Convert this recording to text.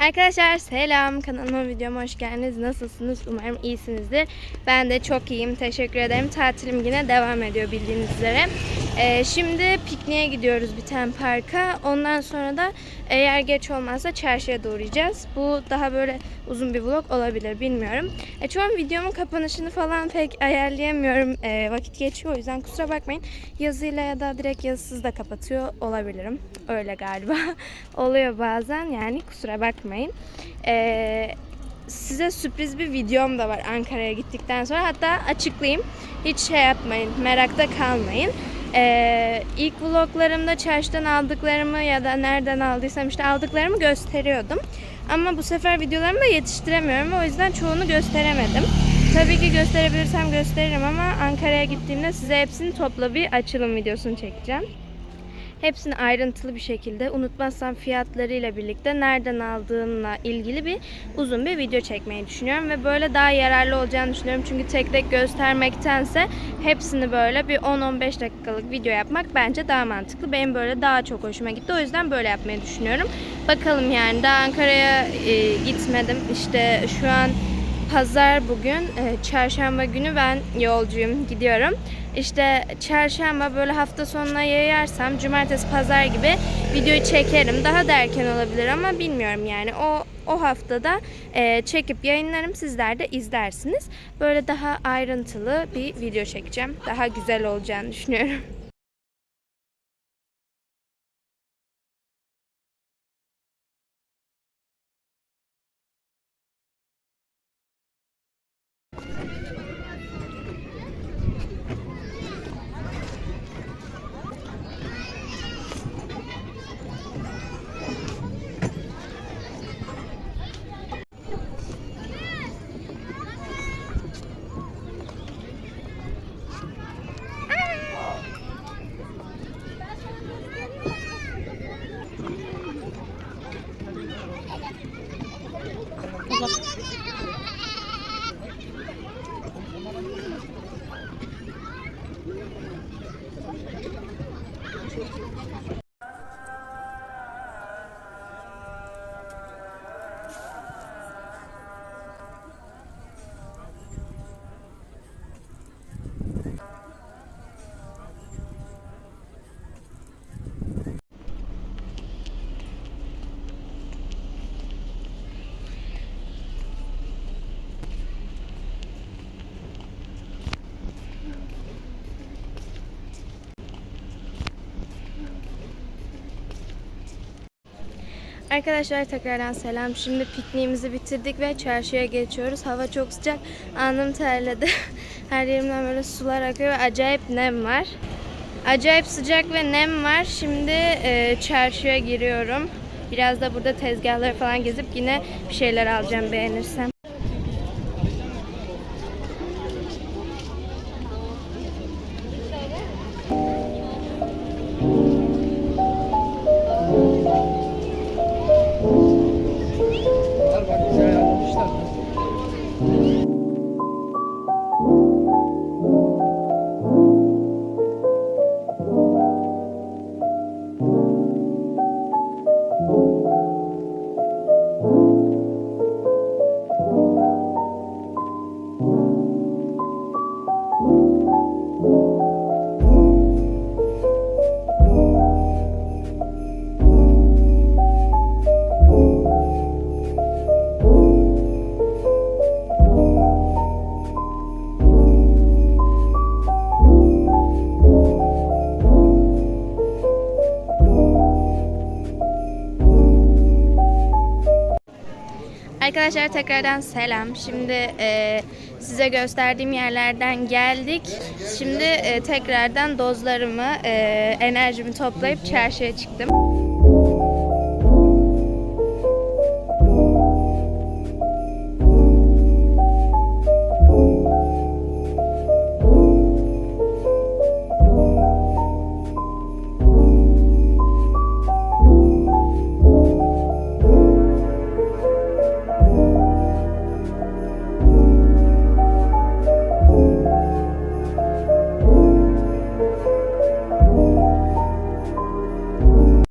Arkadaşlar selam kanalıma videoma hoş geldiniz. Nasılsınız? Umarım iyisinizdir. Ben de çok iyiyim. Teşekkür ederim. Tatilim yine devam ediyor bildiğiniz üzere. Ee, şimdi pikniğe gidiyoruz bir tane parka. Ondan sonra da eğer geç olmazsa çarşıya da uğrayacağız. Bu daha böyle uzun bir vlog olabilir bilmiyorum. E, şu an videomun kapanışını falan pek ayarlayamıyorum. E, vakit geçiyor o yüzden kusura bakmayın. Yazıyla ya da direkt yazısız da kapatıyor olabilirim. Öyle galiba. Oluyor bazen yani kusura bakmayın. E, size sürpriz bir videom da var Ankara'ya gittikten sonra. Hatta açıklayayım. Hiç şey yapmayın. Merakta kalmayın. Ee, ilk vloglarımda çarşıdan aldıklarımı ya da nereden aldıysam işte aldıklarımı gösteriyordum. Ama bu sefer videolarımı da yetiştiremiyorum o yüzden çoğunu gösteremedim. Tabii ki gösterebilirsem gösteririm ama Ankara'ya gittiğimde size hepsini topla bir açılım videosunu çekeceğim. Hepsini ayrıntılı bir şekilde unutmazsam fiyatlarıyla birlikte nereden aldığımla ilgili bir uzun bir video çekmeyi düşünüyorum ve böyle daha yararlı olacağını düşünüyorum. Çünkü tek tek göstermektense hepsini böyle bir 10-15 dakikalık video yapmak bence daha mantıklı. Benim böyle daha çok hoşuma gitti. O yüzden böyle yapmayı düşünüyorum. Bakalım yani daha Ankara'ya e, gitmedim. İşte şu an Pazar bugün, e, çarşamba günü ben yolcuyum, gidiyorum. İşte çarşamba böyle hafta sonuna yayarsam cumartesi pazar gibi videoyu çekerim. Daha da erken olabilir ama bilmiyorum yani. O o haftada e, çekip yayınlarım sizler de izlersiniz. Böyle daha ayrıntılı bir video çekeceğim. Daha güzel olacağını düşünüyorum. Arkadaşlar tekrardan selam. Şimdi pikniğimizi bitirdik ve çarşıya geçiyoruz. Hava çok sıcak. Anım terledi. Her yerimden böyle sular akıyor ve acayip nem var. Acayip sıcak ve nem var. Şimdi e, çarşıya giriyorum. Biraz da burada tezgahları falan gezip yine bir şeyler alacağım beğenirsem. Arkadaşlar tekrardan selam. Şimdi e, size gösterdiğim yerlerden geldik. Şimdi e, tekrardan dozlarımı, e, enerjimi toplayıp çarşıya çıktım.